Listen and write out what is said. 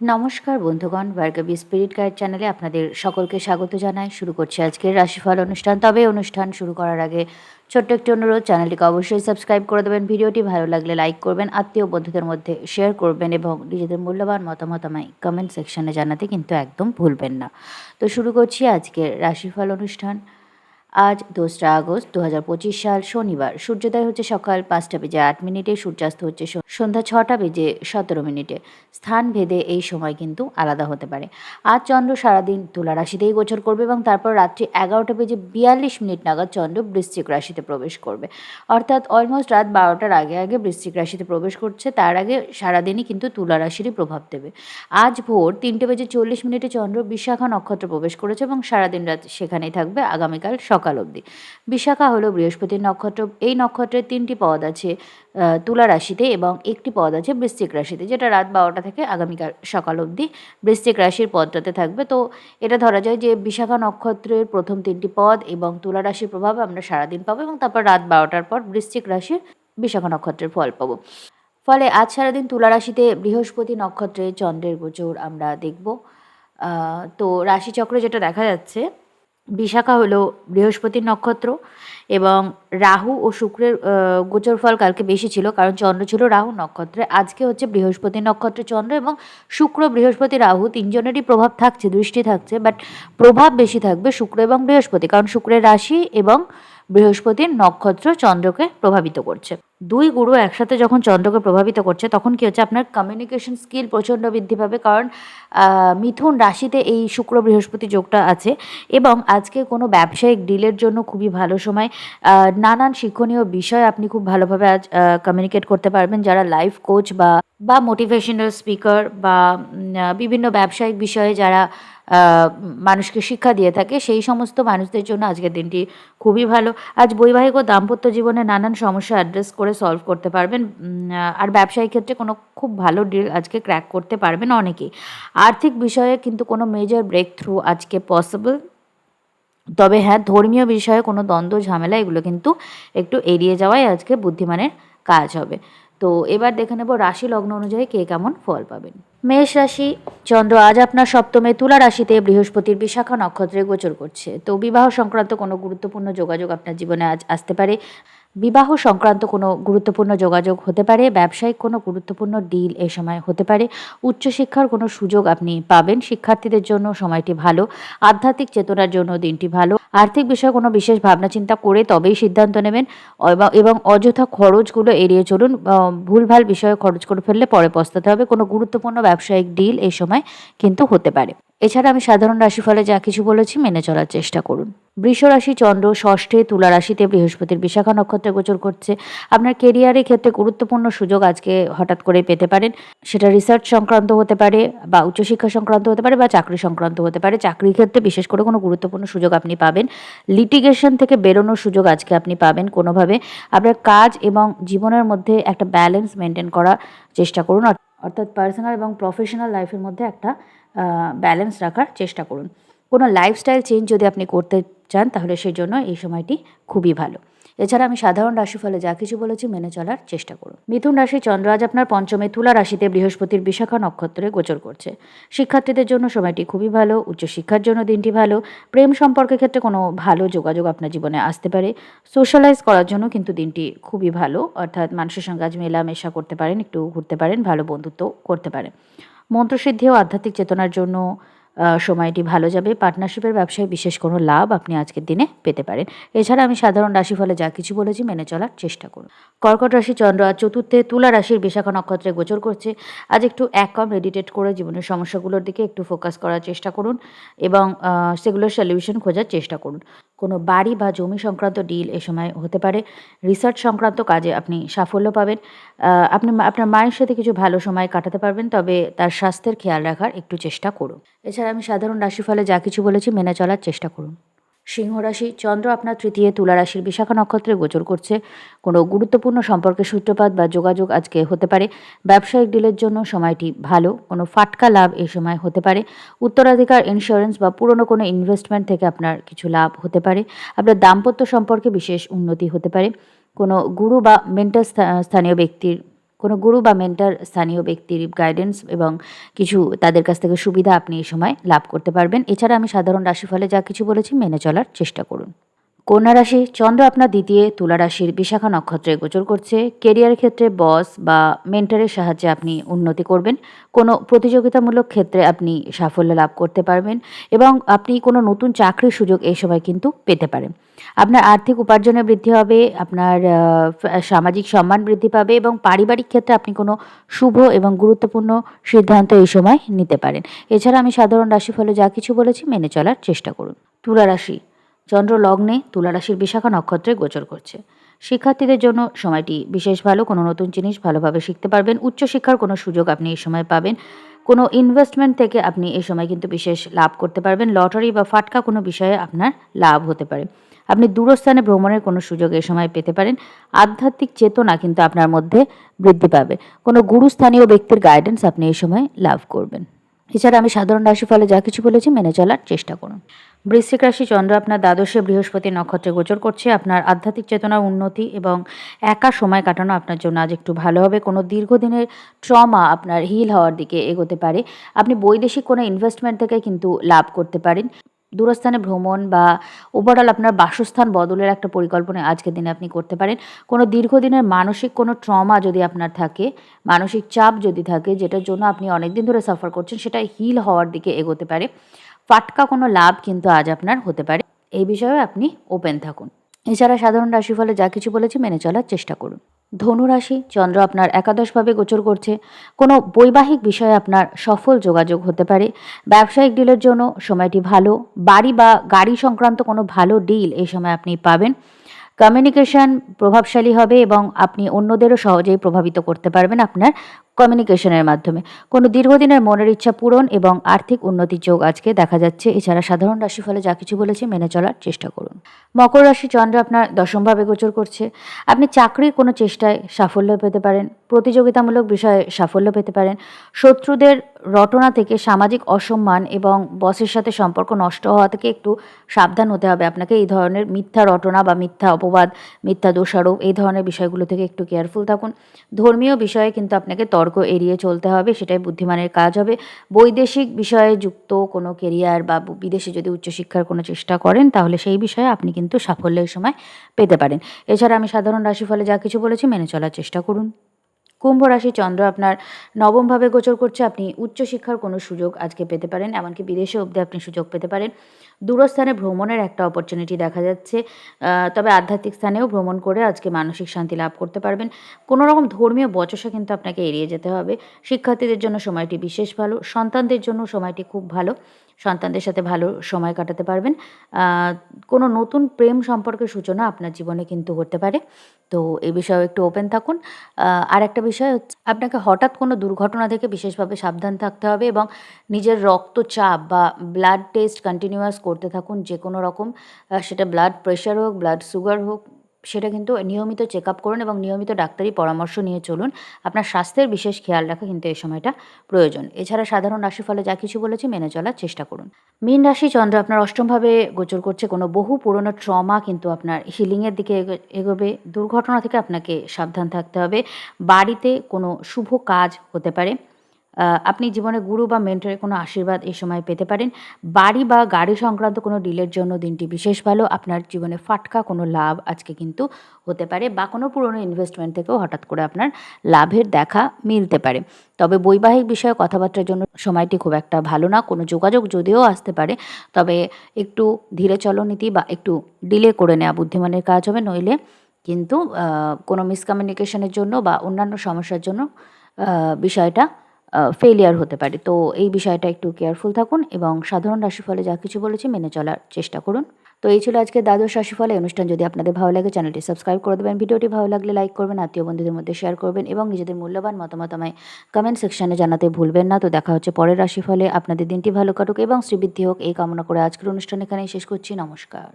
নমস্কার বন্ধুগণ, Bhargavi spirit guide চ্যানেলে আপনাদের সকলকে স্বাগত জানাই। শুরু করছি আজকের রাশিফল অনুষ্ঠান। তবে অনুষ্ঠান শুরু করার আগে ছোট্ট একটি অনুরোধ, চ্যানেলটিকে অবশ্যই সাবস্ক্রাইব করে দেবেন। ভিডিওটি ভালো লাগলে লাইক করবেন, আত্মীয় বন্ধুদের মধ্যে শেয়ার করবেন এবং নিজেদের মূল্যবান মতামত আমায় কমেন্ট সেকশনে জানাতে কিন্তু একদম ভুলবেন না। তো শুরু করছি আজকের রাশিফল অনুষ্ঠান। আজ দোসরা আগস্ট দু সাল শনিবার। সূর্যোদয় হচ্ছে সকাল পাঁচটা বেজে আট মিনিটে, সূর্যাস্ত হচ্ছে সন্ধ্যা ছটা বেজে সতেরো মিনিটে। স্থান ভেদে এই সময় কিন্তু আলাদা হতে পারে। আজ চন্দ্র সারাদিন তুলা রাশিতেই গোচর করবে এবং তারপর রাত্রি এগারোটা বেজে বিয়াল্লিশ মিনিট নাগাদ চন্দ্র বৃশ্চিক রাশিতে প্রবেশ করবে। অর্থাৎ অলমোস্ট রাত বারোটার আগে আগে বৃশ্চিক রাশিতে প্রবেশ করছে, তার আগে সারাদিনই কিন্তু তুলা রাশিরই প্রভাব দেবে। আজ ভোর তিনটে বেজে চল্লিশ মিনিটে চন্দ্র বিশাখা নক্ষত্র প্রবেশ করেছে এবং সারাদিন রাত সেখানেই থাকবে। আগামীকাল সকাল অবধি। বিশাখা হলো বৃহস্পতির নক্ষত্র। এই নক্ষত্রের তিনটি পদ আছে তুলা রাশিতে এবং একটি পদ আছে বৃশ্চিক রাশিতে, যেটা রাত বারোটা থেকে আগামীকাল সকাল অবধি বৃশ্চিক রাশির পদটাতে থাকবে। তো এটা ধরা যায় যে বিশাখা নক্ষত্রের প্রথম তিনটি পদ এবং তুলা রাশির প্রভাব আমরা সারাদিন পাবো এবং তারপর রাত বারোটার পর বৃশ্চিক রাশির বিশাখা নক্ষত্রের ফল পাবো। ফলে আজ সারাদিন তুলা রাশিতে বৃহস্পতি নক্ষত্রে চন্দ্রের গোচর আমরা দেখব। তো রাশিচক্রে যেটা দেখা যাচ্ছে বিশাখা হলো বৃহস্পতির নক্ষত্র এবং রাহু ও শুক্রের গোচর ফল কালকে বেশি ছিল কারণ চন্দ্র ছিল রাহু নক্ষত্রে। আজকে হচ্ছে বৃহস্পতি নক্ষত্রে চন্দ্র এবং শুক্র, বৃহস্পতি, রাহু তিনজনেরই প্রভাব থাকছে, দৃষ্টি থাকছে বাট প্রভাব বেশি থাকবে শুক্র এবং বৃহস্পতি কারণ শুক্রের রাশি এবং বৃহস্পতির নক্ষত্র চন্দ্রকে প্রভাবিত করছে। দুই গুরু একসাথে যখন চন্দ্রকে প্রভাবিত করছে, তখন কি হচ্ছে? আপনার কমিউনিকেশন স্কিল প্রচণ্ড বৃদ্ধি পাবে। কারণ মিথুন রাশিতে এই শুক্র বৃহস্পতি যোগটা আছে এবং আজকে কোনো ব্যবসায়িক ডিলের জন্য খুবই ভালো সময়। নানান শিক্ষণীয় বিষয় আপনি খুব ভালোভাবে আজ কমিউনিকেট করতে পারবেন। যারা লাইফ কোচ বা বা মোটিভেশনাল স্পিকার বা বিভিন্ন ব্যবসায়িক বিষয়ে যারা মানুষকে শিক্ষা দিয়ে থাকে, সেই সমস্ত মানুষদের জন্য আজকের দিনটি খুবই ভালো। আজ বৈবাহিক ও দাম্পত্য জীবনে নানান সমস্যা অ্যাড্রেস করে সলভ করতে পারবেন। আর ব্যবসায়িক ক্ষেত্রে কোনো খুব ভালো ডিল আজকে ক্র্যাক করতে পারবেন অনেকেই। আর্থিক বিষয়ে কিন্তু কোনো মেজর ব্রেক থ্রু আজকে পসিবল তবে হ্যাঁ ধর্মীয় বিষয়ে কোনো দ্বন্দ্ব, ঝামেলা এগুলো কিন্তু একটু এড়িয়ে যাওয়াই আজকে বুদ্ধিমানের কাজ হবে। তো এবার দেখে নেব রাশি লগ্ন অনুযায়ী কে কেমন ফল পাবেন। মেষ রাশি, চন্দ্র আজ আপনার সপ্তমে, তুলা রাশিতে বৃহস্পতির বিশাখা নক্ষত্রে গোচর করছে। তো বিবাহ সংক্রান্ত কোনো গুরুত্বপূর্ণ যোগাযোগ আপনার জীবনে আজ আসতে পারে। বিবাহ সংক্রান্ত কোনো গুরুত্বপূর্ণ যোগাযোগ হতে পারে, ব্যবসায়িক কোনো গুরুত্বপূর্ণ ডিল এ সময় হতে পারে, উচ্চশিক্ষার কোনো সুযোগ আপনি পাবেন, শিক্ষার্থীদের জন্য সময়টি ভালো, আধ্যাত্মিক চেতনার জন্য দিনটি ভালো, আর্থিক বিষয়ে কোনো বিশেষ ভাবনা চিন্তা করে তবেই সিদ্ধান্ত নেবেন এবং- অযথা খরচগুলো এড়িয়ে চলুন ভুলভাল বিষয়ে খরচ করে ফেললে পরে পস্তাতে হবে, কোনো গুরুত্বপূর্ণ ব্যবসায়িক ডিল এই সময় কিন্তু হতে পারে। এছাড়া আমি সাধারণ রাশিফলে যা কিছু বলেছি মেনে চলার চেষ্টা করুন। বৃষ রাশি, চন্দ্র, ষষ্ঠে, তুলা রাশিতে বৃহস্পতির বিশাখা নক্ষত্রে গোচর করছে। আপনার কেরিয়ারের ক্ষেত্রে গুরুত্বপূর্ণ সুযোগ আজকে হঠাৎ করে পেতে পারেন। সেটা রিসার্চ সংক্রান্ত হতে পারে বা উচ্চশিক্ষা সংক্রান্ত হতে পারে বা চাকরি সংক্রান্ত হতে পারে। চাকরির ক্ষেত্রে বিশেষ করে কোনো গুরুত্বপূর্ণ সুযোগ আপনি পাবেন। লিটিগেশন থেকে বেরোনোর সুযোগ আজকে আপনি পাবেন কোনোভাবে। আপনার কাজ এবং জীবনের মধ্যে একটা ব্যালেন্স মেনটেন করার চেষ্টা করুন। অর্থ- অর্থাৎ পার্সোনাল এবং প্রফেশনাল লাইফের মধ্যে একটা ব্যালেন্স রাখার চেষ্টা করুন। কোনো লাইফস্টাইল চেঞ্জ যদি আপনি করতে চান, তাহলে সেই জন্য এই সময়টি খুবই ভালো। এছাড়া আমি সাধারণ রাশিফলে যা কিছু বলেছি মেনে চলার চেষ্টা করুন। মিথুন রাশি চন্দ্র আজ আপনার পঞ্চমে, তুলা রাশিতে বৃহস্পতির বিশাখা নক্ষত্রে গোচর করছে। শিক্ষার্থীদের জন্য সময়টি খুবই ভালো, উচ্চশিক্ষার জন্য দিনটি ভালো, প্রেম সম্পর্কের ক্ষেত্রে কোনো ভালো যোগাযোগ আপনার জীবনে আসতে পারে। সোশ্যালাইজ করার জন্য কিন্তু দিনটি খুবই ভালো, অর্থাৎ মানুষের সঙ্গে আজ মেলামেশা করতে পারেন, একটু ঘুরতে পারেন, ভালো বন্ধুত্ব করতে পারেন। মন্ত্রসিদ্ধি ও আধ্যাত্মিক চেতনার জন্য সময়টি ভালো যাবে। পার্টনারশিপের ব্যবসায় বিশেষ কোনো লাভ আপনি আজকের দিনে পেতে পারেন। এছাড়া আমি সাধারণ রাশিফলে যা কিছু বলেছি মেনে চলার চেষ্টা করুন। কর্কট রাশি চন্দ্র আজ চতুর্থে তুলা রাশির বিশাখা নক্ষত্রে গোচর করছে। আজ একটু এক কম মেডিটেট করে জীবনের সমস্যাগুলোর দিকে একটু ফোকাস করার চেষ্টা করুন এবং সেগুলোর সলিউশন খোঁজার চেষ্টা করুন। কোনো বাড়ি বা জমি সংক্রান্ত ডিল এ সময় হতে পারে। রিসার্চ সংক্রান্ত কাজে আপনি সাফল্য পাবেন। আপনি আপনার মায়ের সাথে কিছু ভালো সময় কাটাতে পারবেন, তবে তার স্বাস্থ্যের খেয়াল রাখার একটু চেষ্টা করুন। এছাড়া আমি সাধারণ রাশিফলে যা কিছু বলেছি মেনে চলার চেষ্টা করুন। সিংহ রাশি, চন্দ্র আপনার তৃতীয়, তুলা রাশির বিশাখা নক্ষত্রে গোচর করছে। কোনো গুরুত্বপূর্ণ সম্পর্কের সূত্রপাত বা যোগাযোগ আজকে হতে পারে। ব্যবসায়িক ডিলের জন্য সময়টি ভালো, কোনো ফাটকা লাভ এই সময় হতে পারে। উত্তরাধিকার ইন্স্যুরেন্স বা পুরনো কোনো ইনভেস্টমেন্ট থেকে আপনার কিছু লাভ হতে পারে। আপনার দাম্পত্য সম্পর্কে বিশেষ উন্নতি হতে পারে। কোনো গুরু বা মেন্টাল স্থানীয় ব্যক্তির কোনো গুরু বা মেন্টার স্থানীয় ব্যক্তির গাইডেন্স এবং কিছু তাদের কাছ থেকে সুবিধা আপনি এই সময় লাভ করতে পারবেন। এছাড়া আমি সাধারণ রাশিফলে যা কিছু বলেছি মেনে চলার চেষ্টা করুন। কন্যা রাশি, চন্দ্র আপনার দ্বিতীয়, তুলা রাশির বিশাখা নক্ষত্রে গোচর করছে। কেরিয়ারের ক্ষেত্রে বস বা মেন্টারের সাহায্যে আপনি উন্নতি করবেন। কোনো প্রতিযোগিতামূলক ক্ষেত্রে আপনি সাফল্য লাভ করতে পারবেন এবং আপনি কোনো নতুন চাকরির সুযোগ এই সময় কিন্তু পেতে পারেন। আপনার আর্থিক উপার্জনে বৃদ্ধি হবে, আপনার সামাজিক সম্মান বৃদ্ধি পাবে এবং পারিবারিক ক্ষেত্রে আপনি কোনো শুভ এবং গুরুত্বপূর্ণ সিদ্ধান্ত এই সময় নিতে পারেন। এছাড়া আমি সাধারণ রাশিফলে যা কিছু বলেছি মেনে চলার চেষ্টা করুন। তুলা রাশি চন্দ্র লগ্নে তুলারাশির বিশাখা নক্ষত্রে গোচর করছে। শিক্ষার্থীদের জন্য সময়টি বিশেষ ভালো। কোনো নতুন জিনিস ভালোভাবে শিখতে পারবেন। উচ্চশিক্ষার কোনো সুযোগ আপনি এই সময় পাবেন। কোনো ইনভেস্টমেন্ট থেকে আপনি এই সময় কিন্তু বিশেষ লাভ করতে পারবেন। লটারি বা ফাটকা কোনো বিষয়ে আপনার লাভ হতে পারে। আপনি দূরস্থানে ভ্রমণের কোনো সুযোগ এ সময় পেতে পারেন। আধ্যাত্মিক চেতনা কিন্তু আপনার মধ্যে বৃদ্ধি পাবে। কোনো গুরুস্থানীয় ব্যক্তির গাইডেন্স আপনি এই সময় লাভ করবেন। এছাড়া আমি সাধারণ রাশি ফলে যা কিছু বলেছি মেনে চলার চেষ্টা করুন। বৃশ্চিক রাশি চন্দ্র আপনার দ্বাদশে বৃহস্পতি নক্ষত্রে গোচর করছে। আপনার আধ্যাত্মিক চেতনার উন্নতি এবং একা সময় কাটানো আপনার জন্য আজ একটু ভালো হবে। কোনো দীর্ঘদিনের ট্রমা আপনার হিল হওয়ার দিকে এগোতে পারে। আপনি বৈদেশিক কোনো ইনভেস্টমেন্ট থেকে কিন্তু লাভ করতে পারেন। দূরস্থানে ভ্রমণ বা ওভারঅল আপনার বাসস্থান বদলের একটা পরিকল্পনা আজকের দিনে আপনি করতে পারেন। কোনো দীর্ঘদিনের মানসিক কোনো ট্রমা যদি আপনার থাকে, মানসিক চাপ যদি থাকে, যেটার জন্য আপনি অনেক দিন ধরে সাফার করছেন, সেটা হিল হওয়ার দিকে এগোতে পারে। ফাটকা কোনো লাভ কিন্তু আজ আপনার হতে পারে। এই বিষয়ে আপনি ওপেন থাকুন। এছাড়া সাধারণ রাশিফলে যা কিছু বলেছি মেনে চলার চেষ্টা করুন। ধনু রাশি চন্দ্র আপনার একাদশভাবে গোচর করছে। কোনো বৈবাহিক বিষয়ে আপনার সফল যোগাযোগ হতে পারে। ব্যবসায়িক ডিলের জন্য সময়টি ভালো। বাড়ি বা গাড়ি সংক্রান্ত কোনো ভালো ডিল এই সময় আপনি পাবেন। কমিউনিকেশন প্রভাবশালী হবে এবং আপনি অন্যদেরও সহজেই প্রভাবিত করতে পারবেন আপনার কমিউনিকেশনের মাধ্যমে। কোনো দীর্ঘদিনের মনের ইচ্ছা পূরণ এবং আর্থিক উন্নতির যোগ আজকে দেখা যাচ্ছে। এছাড়া সাধারণ রাশিফলে যা কিছু বলেছি, মেনে চলার চেষ্টা করুন। মকর রাশি চন্দ্র আপনার দশমভাবে গোচর করছে। আপনি চাকরির কোনো চেষ্টায় সাফল্য পেতে পারেন, প্রতিযোগিতামূলক বিষয়ে সাফল্য পেতে পারেন। শত্রুদের রটনা থেকে সামাজিক অসম্মান এবং বসের সাথে সম্পর্ক নষ্ট হওয়া থেকে একটু সাবধান হতে হবে। আপনাকে এই ধরনের মিথ্যা রটনা বা মিথ্যা অপবাদ, মিথ্যা দোষারোপ এই ধরনের বিষয়গুলো থেকে একটু কেয়ারফুল থাকুন। ধর্মীয় বিষয়ে কিন্তু আপনাকে তর্ক এড়িয়ে চলতে হবে, সেটাই বুদ্ধিমানের কাজ হবে। বৈদেশিক বিষয়ে যুক্ত কোনো কেরিয়ার বা বিদেশে যদি উচ্চশিক্ষার কোনো চেষ্টা করেন, তাহলে সেই বিষয়ে আপনি কিন্তু সাফল্যের সময় পেতে পারেন। এছাড়া আমি সাধারণ রাশিফলে যা কিছু বলেছি, মেনে চলার চেষ্টা করুন। কুম্ভ রাশি চন্দ্র আপনার নবমভাবে গোচর করছে, আপনি উচ্চশিক্ষার কোনো সুযোগ আজকে পেতে পারেন, এমনকি বিদেশে অবধি আপনি সুযোগ পেতে পারেন। দূরস্থানে ভ্রমণের একটা অপরচুনিটি দেখা যাচ্ছে তবে আধ্যাত্মিক স্থানেও ভ্রমণ করে আজকে মানসিক শান্তি লাভ করতে পারবেন। কোনো রকম ধর্মীয় বচসা কিন্তু আপনাকে এড়িয়ে যেতে হবে। শিক্ষার্থীদের জন্য সময়টি বিশেষ ভালো, সন্তানদের জন্য সময়টি খুব ভালো। সন্তানদের সাথে ভালো সময় কাটাতে পারবেন। কোনো নতুন প্রেম সম্পর্কের সূচনা আপনার জীবনে কিন্তু হতে পারে। তো এই বিষয়েও একটু ওপেন থাকুন। আর একটা বিষয় হচ্ছে আপনাকে হঠাৎ কোনো দুর্ঘটনা থেকে বিশেষভাবে সাবধান থাকতে হবে এবং নিজের রক্তচাপ বা ব্লাড টেস্ট কন্টিনিউয়াস করতে থাকুন। যে কোনো রকম সেটা ব্লাড প্রেশার হোক ব্লাড সুগার হোক সেটা কিন্তু নিয়মিত চেক আপ করুন এবং নিয়মিত ডাক্তারি পরামর্শ নিয়ে চলুন। আপনার স্বাস্থ্যের বিশেষ খেয়াল রাখা কিন্তু এই সময়টা প্রয়োজন। এছাড়া সাধারণ রাশিফলে যা কিছু বলেছি মেনে চলার চেষ্টা করুন। মীন রাশি চন্দ্র আপনার অষ্টমভাবে গোচর করছে। কোনো বহু পুরনো ট্রমা কিন্তু আপনার হিলিংয়ের দিকে এগো- এগোবে। দুর্ঘটনা থেকে আপনাকে সাবধান থাকতে হবে। বাড়িতে কোনো শুভ কাজ হতে পারে। আপনি জীবনে গুরু বা মেন্টরের কোনো আশীর্বাদ এই সময় পেতে পারেন। বাড়ি বা গাড়ি সংক্রান্ত কোনো ডিলের জন্য দিনটি বিশেষ ভালো। আপনার জীবনে ফাটকা কোনো লাভ আজকে কিন্তু হতে পারে বা কোনো পুরনো ইনভেস্টমেন্ট থেকেও হঠাৎ করে আপনার লাভের দেখা মিলতে পারে। তবে বৈবাহিক বিষয়ে কথাবার্তার জন্য সময়টি খুব একটা ভালো না। কোনো যোগাযোগ যদিও আসতে পারে, তবে একটু ধীরে চলনীতি বা একটু ডিলে করে নেওয়া বুদ্ধিমানের কাজ হবে। নইলে কিন্তু কোনো মিসকমিউনিকেশনের জন্য বা অন্যান্য সমস্যার জন্য বিষয়টা ফেলিয়ার হতে পারে। তো এই বিষয়টা একটু কেয়ারফুল থাকুন এবং সাধারণ রাশিফলে যা কিছু বলেছি মেনে চলার চেষ্টা করুন। তো এই ছিল আজকে দ্বাদশ রাশিফলে অনুষ্ঠান। যদি আপনাদের ভালো লাগে চ্যানেলটি সাবস্ক্রাইব করে দেবেন। ভিডিওটি ভালো লাগলে লাইক করবেন, আত্মীয় বন্ধুদের মধ্যে শেয়ার করবেন এবং নিজেদের মূল্যবান মতামত আমায় কমেন্ট সেকশনে জানাতে ভুলবেন না। তো দেখা হচ্ছে পরের রাশিফলে। আপনাদের দিনটি ভালো কাটুক এবং শ্রীবৃদ্ধি হোক। এই কামনা করে আজকের অনুষ্ঠান এখানেই শেষ করছি। নমস্কার।